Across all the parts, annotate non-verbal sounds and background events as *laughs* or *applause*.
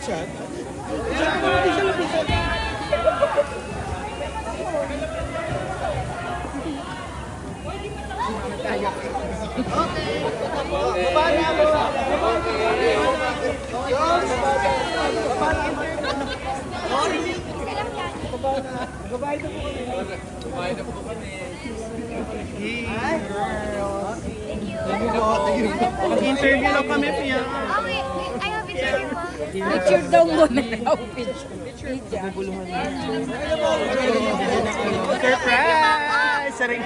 Shot. Mag-interview lang kami, Pia. Oh, wait, wait. I have interview pa. Picture daw muna daw. Picture. Surprise! Surprise!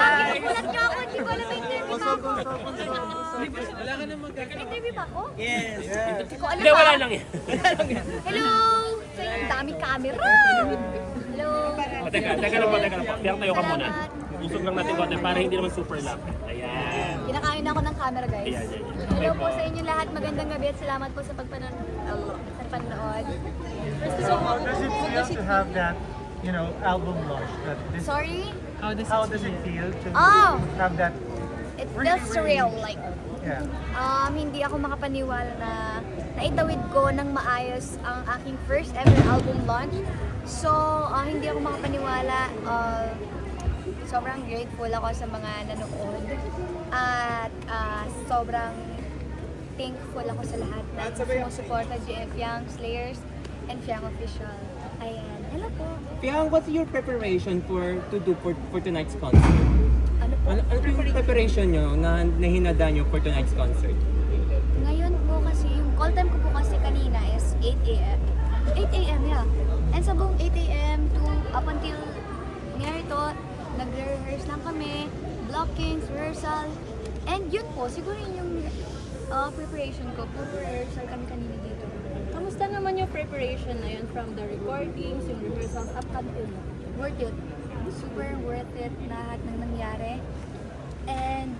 Bakit gulat niyo ako? Hindi ko alam may interview pa ako. Interview pa ako? Yes. Hindi ko alam Hindi, wala lang yan. Hello! So, yung daming camera. Hello. Teka, teka lang po, teka lang po. Tiyak tayo ka muna. Salamat. Usog lang natin konti para hindi naman super lang. Ayan. Kinakain ako ng camera, guys. Ayan, ayan, ayan. Hello po sa inyo lahat. Magandang gabi at salamat po sa pagpanan sa panood. So how does it feel to have that, you know, album launch? That this, Sorry? how does it feel to Oh! have that? It feels surreal. Like, Yeah. um, hindi ako makapaniwala na naitawid ko ng maayos ang aking first ever album launch. So, ah, hindi ako makapaniwala. Uh, sobrang grateful ako sa mga nanood. At ah, sobrang thankful ako sa lahat na sumusuporta GF Young, Slayers, and Fiang Official. Ayan. Hello po. Piang, what's your preparation for to do for, for tonight's concert? Ano po? Ano, ano po yung preparation nyo na, na hinada nyo for tonight's concert? Ngayon po kasi, yung call time ko po kasi kanina is 8 a.m. 8 a.m. yeah. And sa buong 8 a.m. to up until nangyari to, nagre-rehearse lang kami, blockings, rehearsal. And yun po, siguro yun yung uh, preparation ko. Puro rehearsal kami kanina dito. Kamusta naman yung preparation na yun from the recordings, yung rehearsals up until now? Worth it. Super worth it lahat ng nangyari. And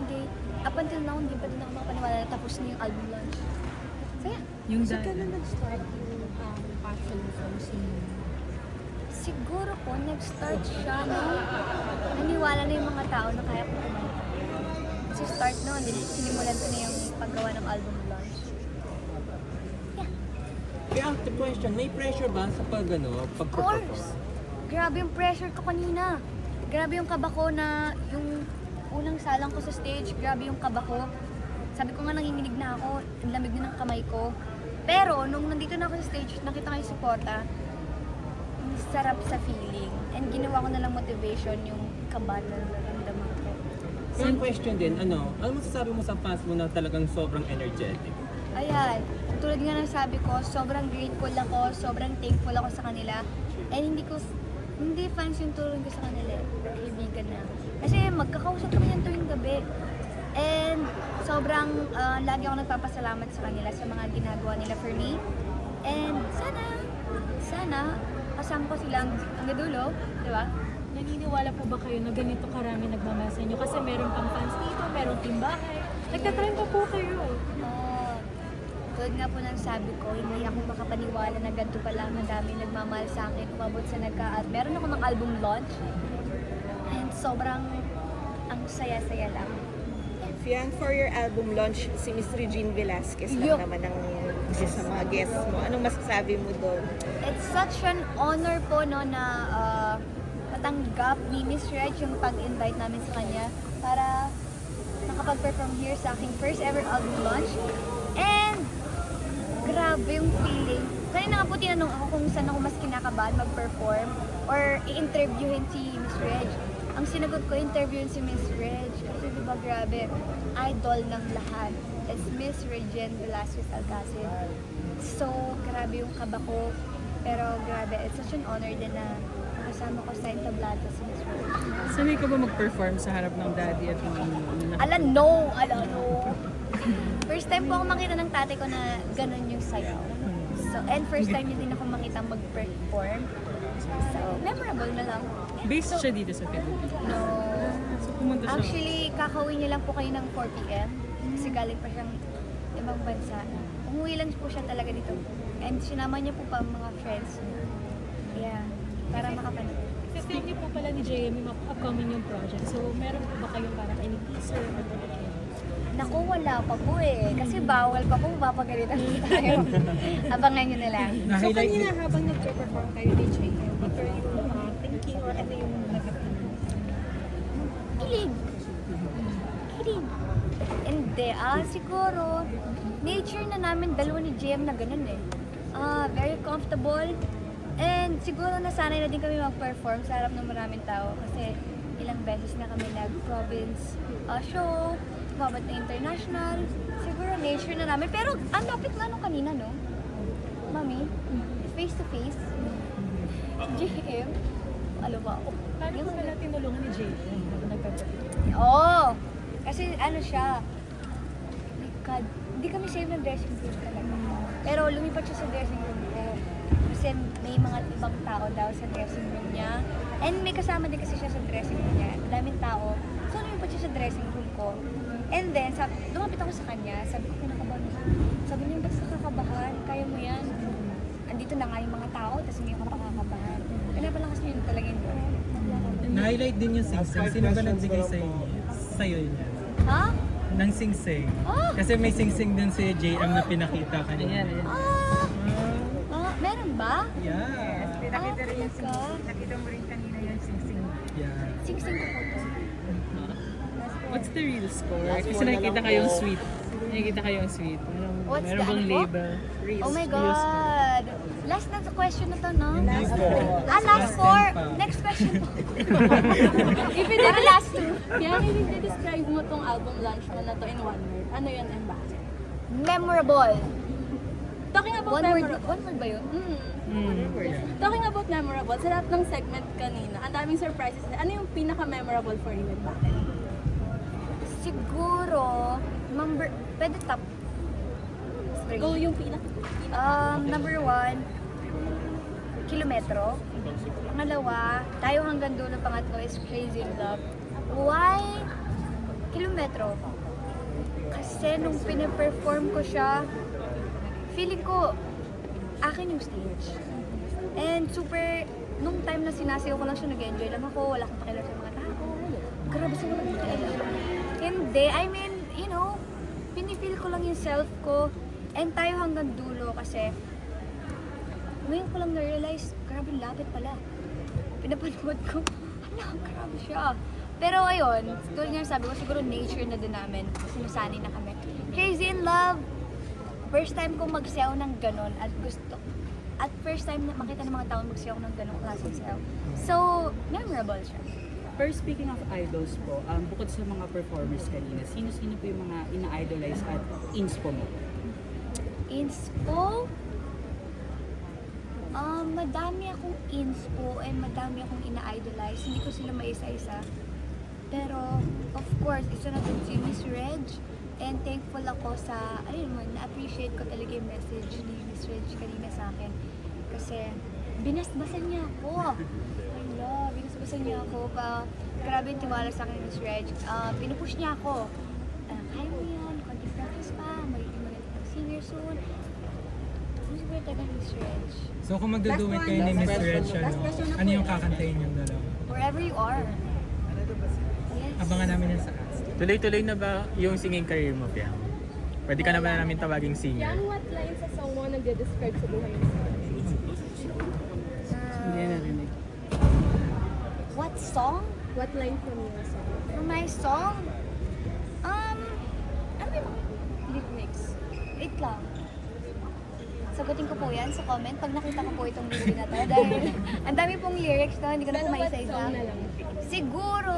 hindi, up until now, hindi pa din ako makapaniwala na tapos na yung album launch. So yeah. Yung so, kailan nag-start yung um, passion mo? Siguro po, nag-start siya nung naniwala na yung mga tao na kaya ko kumanta. Kasi start noon, sinimulan ko na yung paggawa ng album launch. Piang, the question, may pressure ba sa pag, ano, Of pag-perform? course! Grabe yung pressure ko kanina. Grabe yung kaba ko na yung unang salang ko sa stage, grabe yung kaba ko. Sabi ko nga nanginginig na ako, ang lamig na ng kamay ko. Pero nung nandito na ako sa stage, nakita ko yung suporta, ang sarap sa feeling. And ginawa ko na lang motivation yung kaba na naramdaman ko. Piang, question din, ano, ano masasabi mo sa fans mo na talagang sobrang energetic? Ayan, tulad nga ng sabi ko, sobrang grateful ako, sobrang thankful ako sa kanila. And hindi ko, hindi fans yung tulong ko sa kanila, kaibigan na. Kasi magkakausap kami yan tuwing gabi. And sobrang ah, lagi ako nagpapasalamat sa kanila sa mga ginagawa nila for me. And sana, sana, kasama ko silang hanggang dulo, di ba? Naniniwala po ba kayo na ganito karami nagmamahal sa inyo? Kasi meron pang fans dito, meron team bahay. Nagtatrend pa po kayo. Oo. tulad nga po ng sabi ko, hindi ako makapaniwala na ganito pala ang dami nagmamahal sa akin. Umabot sa nagka Meron ako ng album launch. And sobrang ang saya-saya lang. Fiang, for your album launch, si Miss Regine Velasquez Yup. lang naman ang isa sa mga guests mo. Anong masasabi mo doon? It's such an honor po no na ah, matanggap ni Miss Reg yung pag-invite namin sa kanya para makapag-perform here sa aking first ever album launch. And grabe yung feeling. Kanina nga po tinanong ako kung saan ako mas kinakabahan mag-perform or i-interviewin si Miss Reg. Ang sinagot ko, interviewin si Miss Reg. Ba grabe, idol ng lahat. It's Miss Regine Velasquez Alcacid. So, grabe yung kaba ko. Pero grabe, it's such an honor din na makasama ko sa entablado si Miss Reg. Sanay ka ba mag-perform sa harap ng daddy at mo? Na- Ala, no! Ala, no! First time po ako makita ng tatay ko na ganun yung sayaw. So, and first time din ako makita mag-perform. So, memorable na lang. Based siya dito sa Philippines. No. So pumunta siya. Actually, kakauwi niya lang po kayo ng 4 p.m. Kasi galing pa siyang ibang bansa. Umuwi lang po siya talaga dito. And sinama niya po pa ang mga friends niya. Yeah, para makapanood. Fifteen niyo po pala ni JM yung upcoming yung project. So meron po ba kayong parang any teaser or project? Naku, wala pa po eh. Kasi bawal pa po, mapapagalitan *laughs* tayo. Abangan nyo na lang. So kanina habang nag-perform kayo ni JM, what were you uh, thinking or ano yung? Kilig. Kilig. Hindi, ah, siguro, nature na namin dalawa ni JM na ganun eh. Ah, very comfortable. And siguro nasanay na din kami mag-perform sa harap ng maraming tao kasi ilang beses na kami nag-province ah, show, babat na international. Siguro nature na namin. Pero ang lapit nga nung kanina, no? Mami, face to face. JM, ba ako? Paano ko pala tinulungan ni Jay? Oo. Kasi ano siya, my God, hindi kami save ng dressing room talaga. Pero lumipat siya sa dressing room ko. Kasi may mga ibang tao daw sa dressing room niya. And may kasama din kasi siya sa dressing room niya. Madaming tao. So lumipat siya sa dressing room ko. And then, sab lumapit ako sa kanya. Sabi ko, kinakabahan ako. Sabi niya, ba't ka kakabahan? Kaya mo yan. Andito na nga yung mga tao, tapos hindi ako makakabahan. Kaya pala kasi yun talaga yun. na-highlight din yung sing-sing. Sino ba nagbigay sa inyo? Sa'yo yun? Ha? Nang sing-sing. Ah! Kasi may sing-sing din si JM na pinakita kanina. Ah! Ah, meron ba? Yeah. Pinakita rin yung Nakita mo rin kanina yung sing-sing. Yeah. Sing-sing ko po to. What's the real score? Kasi nakikita kayong sweet. Nakikita kayong sweet. What's meron the bang ano label? Real, Oh my. God! Last na sa question na to, no? Last four. Ah, last Last four! Next question po. *laughs* If you Para last two. Yan, if you describe mo tong album launch mo na to in one word, ano yun and bakit? Memorable. Talking about One word, memorable. one word ba yun? Mm. Yeah. Talking about memorable, sa lahat ng segment kanina, ang daming surprises. Ano yung pinaka-memorable for you and bakit? Siguro, number, pwede top. Go yung pinaka. Um, number one, kilometro. Pangalawa, tayo hanggang dulo. Pangatlo is Crazy Love. Why kilometro? Kasi nung pinaperform ko siya, feeling ko, akin yung stage. And super, nung time na sinasayaw ko lang siya, nag-enjoy lang ako, wala akong pakialam sa mga tao. Grabe sa mga pakialam. Hindi, I mean, you know, pinifeel ko lang yung self ko. And tayo hanggang dulo kasi ngayon ko lang na-realize, grabe lapit pala. Pinapanood ko, hala, grabe siya. Pero ayun, tulad nga sabi ko, siguro nature na din namin. Sinasanay na kami. Crazy in Love, first time kong magsayaw ng ganon at gusto, at first time na makita ng mga tao magsayaw ng ganong klaseng sayaw. So, memorable siya. Pero speaking of idols po, um, bukod sa mga performers kanina, sino-sino po yung mga ina-idolize at inspo mo? Inspo? Um, madami akong inspo and madami akong ina-idolize. Hindi ko sila maisa-isa. Pero, of course, isa na dun si Miss Reg. And thankful ako sa, ayun mo, na-appreciate ko talaga yung message ni Miss Reg kanina sa akin. Kasi, binasbasan niya ako. Love, binasbasan niya ako. Pa, grabe yung tiwala sa akin ni Miss Reg. Uh, pinupush niya ako. Uh, kaya mo yan, konti practice pa, magiging magaling kang singer soon. Reg talaga ni Miss Reg. So kung magduduet kayo ni Miss Reg, ano, ano yung kakantayin yung dalawa? Wherever you are. Yes. Abangan namin yan sa cast. Tuloy-tuloy na ba yung singing career mo, Piang? Pwede ka na ba namin tawaging singer? what line sa song mo nagde-describe sa buhay mo? Hindi narinig. What song? What line from your song? For my song? Um, ano yung lyrics? Wait lang. Sagutin ko po yan sa comment pag nakita ko po itong video na to. Dahil *laughs* ang dami pong lyrics to, hindi ko na po maisa-isa. lang? Siguro,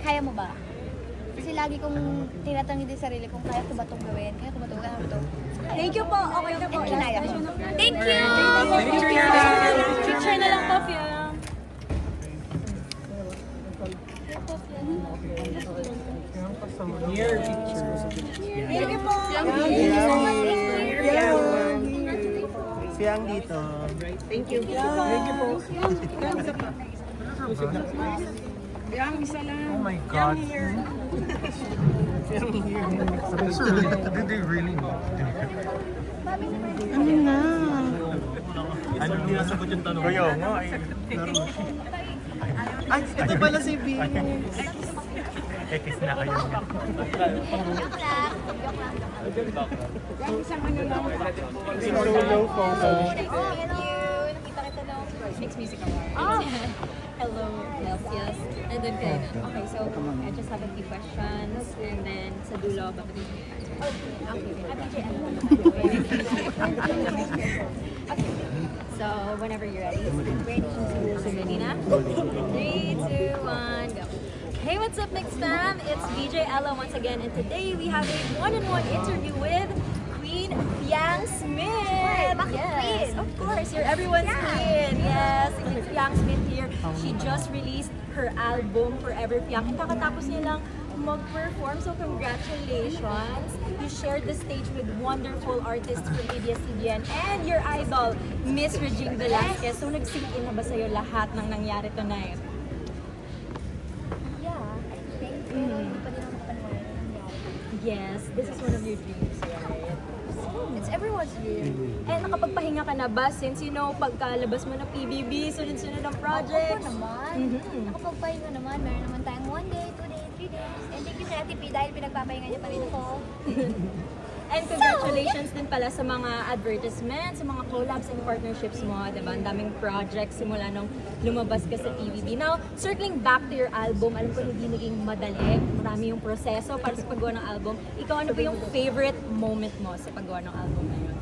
kaya mo ba? Kasi lagi kong tinatanong din sarili kung kaya ko ba itong gawin? Kaya ko ba itong gawin? Ito. Thank you po. Okay na po. Kinaya ko. Thank you! Picture na! Picture na lang po, Fiona. Here, picture. Thank you po. Siyang dito. Yang isa lang. Oh my God. Did they really Ano na? Ano hindi nasagot yung tanong? Kaya nga eh. Ay, ito pala si B. Ekis na kayo. Joke lang. Joke lang. Solo photo. Thank you. Nakita kita daw. Mix music. Oh. Hello. Yes. Nandun kayo na. Okay, so I just have a few questions and then sa dulo, bakit Okay. Okay. So, whenever you're ready. Ready. Ready? Three, two, one, go. Hey, what's up, Mixed Fam? It's VJ Ella once again, and today we have a one-on-one interview with Queen Fiang Smith. bakit yes, Queen? of course, you're everyone's queen. Yes, Queen Fiang Smith here. She just released her album Forever Fiang. And kakatapos niya lang mag-perform, so congratulations. You shared the stage with wonderful artists from ABS-CBN and your idol, Miss Regine Velasquez. So nag-sink in na ba sa'yo lahat ng nangyari tonight? Yeah, I think. Pero hindi pa din ako nakapaniwala na nangyari. Yes, this is one of your dreams, right? It's everyone's dream. And nakapagpahinga ka na ba since you know, pagkalabas mo ng PBB, sunod-sunod ang projects? naman. Mhm. Nakapagpahinga naman. Meron naman tayong one day, two day, three days. And thank you sa Ate P dahil pinagpapahinga niya pa rin ako. *laughs* And congratulations din pala sa mga advertisements, sa mga collabs and partnerships mo, diba? Ang daming projects simula nung lumabas ka sa TVB. Now, circling back to your album, alam ko hindi naging madali. Marami yung proseso para sa paggawa ng album. Ikaw, ano ba yung favorite moment mo sa paggawa ng album na yun?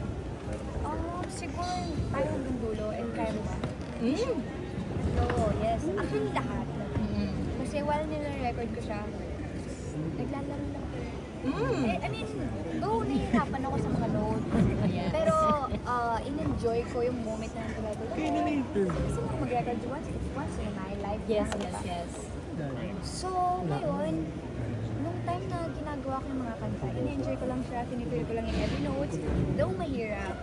Um, siguro tayo hanggang dulo and karma. Mm. Oo, yes. Actually, lahat. Mm. Kasi while nila-record ko siya, naglalaro lang ako. Mm. Eh, I mean, though nahihirapan ako sa mga notes. Yes. Pero, uh, in-enjoy ko yung moment na nag-record ako. Kasi mga mag-record once, once in my life. Yes, na, yes, diba? yes. So, ngayon, nung time na ginagawa ko yung mga kanta, in-enjoy ko lang siya, tinipil ko lang yung every notes, though mahirap,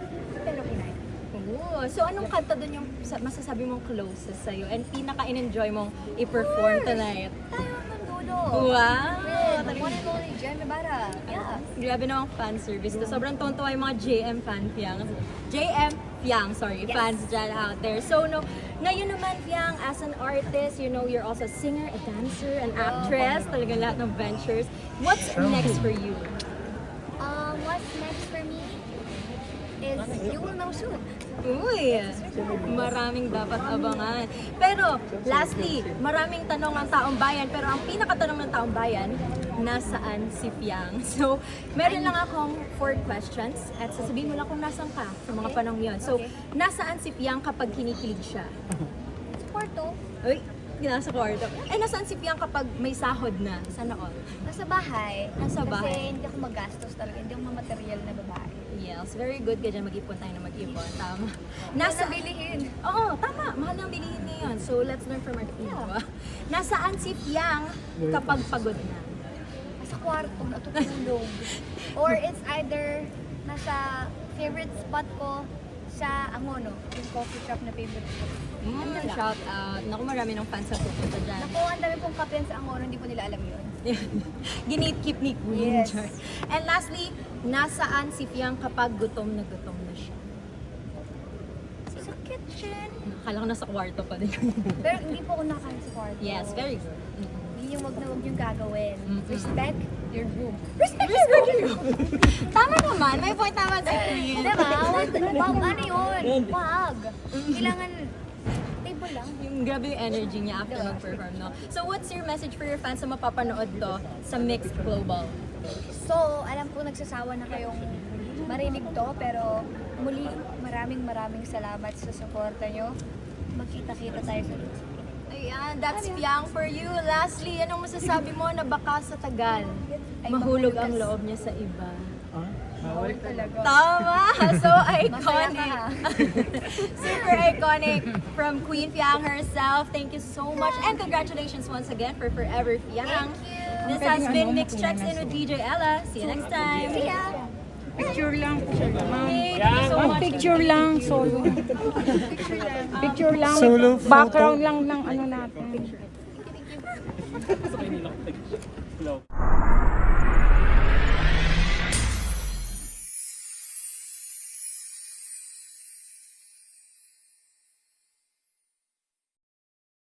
pero kinaya. Oo. So, anong kanta dun yung sa- masasabi mong closest sa'yo and pinaka-in-enjoy mong i-perform tonight? Tayo hanggang dulo. Wow! With one and only Jem Ibarra. Yeah. Grabe namang fan service to. Sobrang tonto yung mga JM fan Fiang. JM Fiang, sorry, Yes. fans dyan out there. So, no, ngayon naman, Fiang, as an artist, you know, you're also a singer, a dancer, an actress, talagang lahat ng ventures. What's next for you? Um, what's next for me is you will know soon. Uy, maraming dapat abangan. Pero, lastly, maraming tanong ang taong bayan, pero ang pinakatanong ng taong bayan, nasaan si Fiang? *laughs* So, meron lang akong four questions at sasabihin mo lang kung nasan ka sa mga panong yon. So, Okay. nasaan si Fiang kapag kinikilig siya? Sa kwarto, Uy, nasa kwarto. Eh, nasaan si Fiang kapag may sahod na? Sana all? nasa bahay. Nasa bahay. Kasi hindi ako magastos talaga, hindi ako mamaterial na babae. Yes, very good ka dyan. Mag-ipon tayo na mag-ipon. Tama. Nasa bilihin. Oo, tama. Mahal ang bilihin ngayon. So, let's learn from our queen, Yeah. Nasaan si Fiang kapag pagod na? Nasa kwarto, natutulog. *laughs* Or it's either nasa favorite spot ko sa Angono, yung coffee shop na favorite ko. Mm, shout out. Naku, marami ng fans sa pupunta dyan. Naku, ang dami pong kapen sa Angono, hindi po nila alam yun. *laughs* Ginit-keep ni Queen. Yes. Char. And lastly, nasaan si Fiang kapag gutom na gutom na siya? Sa kitchen. Akala ko nasa kwarto pa din. Pero hindi po ako nakakain sa kwarto. yes, very good. Mm. Yun yung wag na wag yung gagawin. Respect your room. Respect your *laughs* Tama naman. May point naman si Queen. Diba? *laughs* Wag, wag, ano yun? Wag. Kailangan table lang. Yung grabe yung energy niya after mag-perform, no? So, what's your message for your fans na mapapanood to sa Mixed Global? So, alam ko nagsasawa na kayong marinig to, pero muli, maraming maraming salamat sa suporta nyo. Magkita-kita tayo sa Ayan, that's Piang for you. Lastly, anong masasabi mo na baka sa tagal, Ay, mahulog ang loob niya sa iba? Bawal talaga. Tama! *laughs* So iconic! *laughs* *laughs* Super iconic from Queen Fiang herself. Thank you so much. And congratulations once again for Forever Fiang. Thank you. This has been Mixed Checks In with DJ Ella. See you next time. See ya. Picture lang. You so much. Picture lang, solo. Picture lang. Solo photo. Background lang ng ano natin. Kanila.